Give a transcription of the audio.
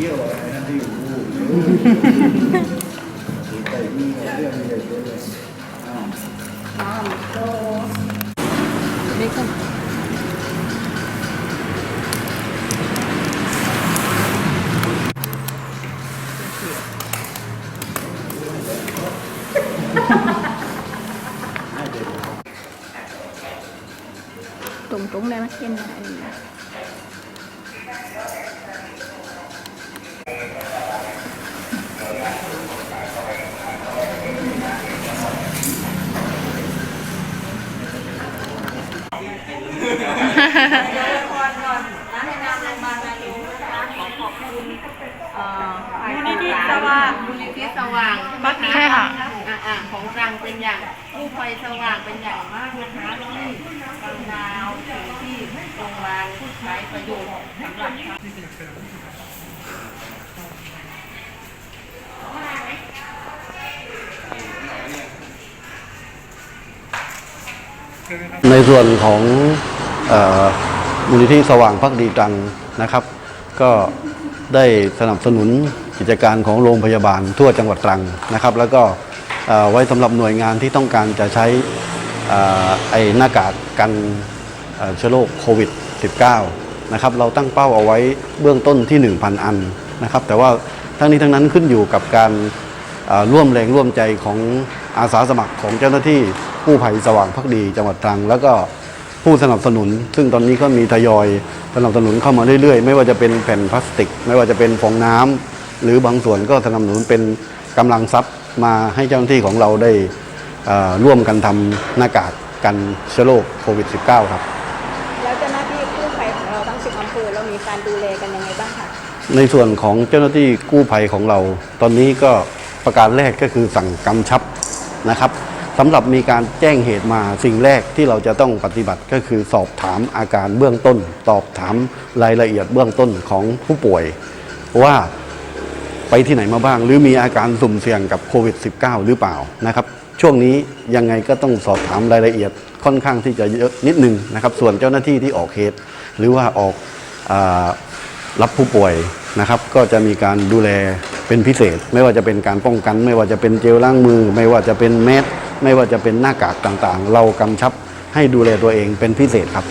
ที่ยวอะไรนั่นที่อยู่พูดไปนี่เรื่องใหญ่เลยอ้าว น้ำโตนี่ก็ ตรงๆได้ไหมเห็นไหมอันนี้มูลนิธิสว่าง มูลนิธิส ว่างบักใช่ค่ะ อ่าอ่าของรังเป็นอย่างกู้ภัยสว่างเป็นอย่างมากนะคะที่บางดาวที่โรงพยาบาลผู้ใช้ประโยชน์สำหรับในส่วนของเออมูลนิธิสว่างพักดีตรังนะครับ ก็ได้สนับสนุน กิจการของโรงพยาบาลทั่วจังหวัดตรังนะครับ แล้วก็ไว้สำหรับหน่วยงานที่ต้องการจะใช้ไอ้หน้ากากกันเชื้อโรคโควิด -19 นะครับเราตั้งเป้าเอาไว้เบื้องต้นที่ 1,000 อันนะครับแต่ว่าทั้งนี้ทั้งนั้นขึ้นอยู่กับการร่วมแรงร่วมใจของอาสาสมัครของเจ้าหน้าที่กู้ภัยสว่างพักดีจังหวัดตรัง แล้วก็ผู้สนับสนุน ซึ่งตอนนี้ก็มีทยอยสนับสนุนเข้ามาเรื่อยๆ ไม่ว่าจะเป็นแผ่นพลาสติก ไม่ว่าจะเป็นฟองน้ำ หรือบางส่วนก็สนับสนุนเป็นกำลังทรัพย์มาให้เจ้าหน้าที่ของเราได้เอ่อร่วมกันทำหน้ากากกันเชื้อโรคโควิด -19 ครับ แล้วเจ้าหน้าที่กู้ภัยของเราทั้งสิบอำเภอเรามีการดูแลกันยังไงบ้างคะในส่วนของเจ้าหน้าที่กู้ภัยของเรา ตอนนี้ก็ประการแรกก็คือสั่งกำชับนะครับสำหรับมีการแจ้งเหตุมาสิ่งแรกที่เราจะต้องปฏิบัติก็คือสอบถามอาการเบื้องต้นสอบถามรายละเอียดเบื้องต้นของผู้ป่วย ว่า ไปที่ไหนมาบ้าง หรือมีอาการสุ่มเสี่ยงกับโควิด -19 หรือเปล่านะครับช่วงนี้ยังไงก็ต้องสอบถามรายละเอียดค่อนข้างที่จะเยอะนิดนึงนะครับ ส่วนเจ้าหน้าที่ที่ออกเคสหรือว่าออกอรับผู้ป่วยนะครับ ก็จะมีการดูแลเป็นพิเศษ ไม่ว่าจะเป็นการป้องกัน ไม่ว่าจะเป็นเจลล้างมือ ไม่ว่าจะเป็นแมสไม่ว่าจะเป็นหน้ากากต่างๆ เรากำชับให้ดูแลตัวเองเป็นพิเศษครับ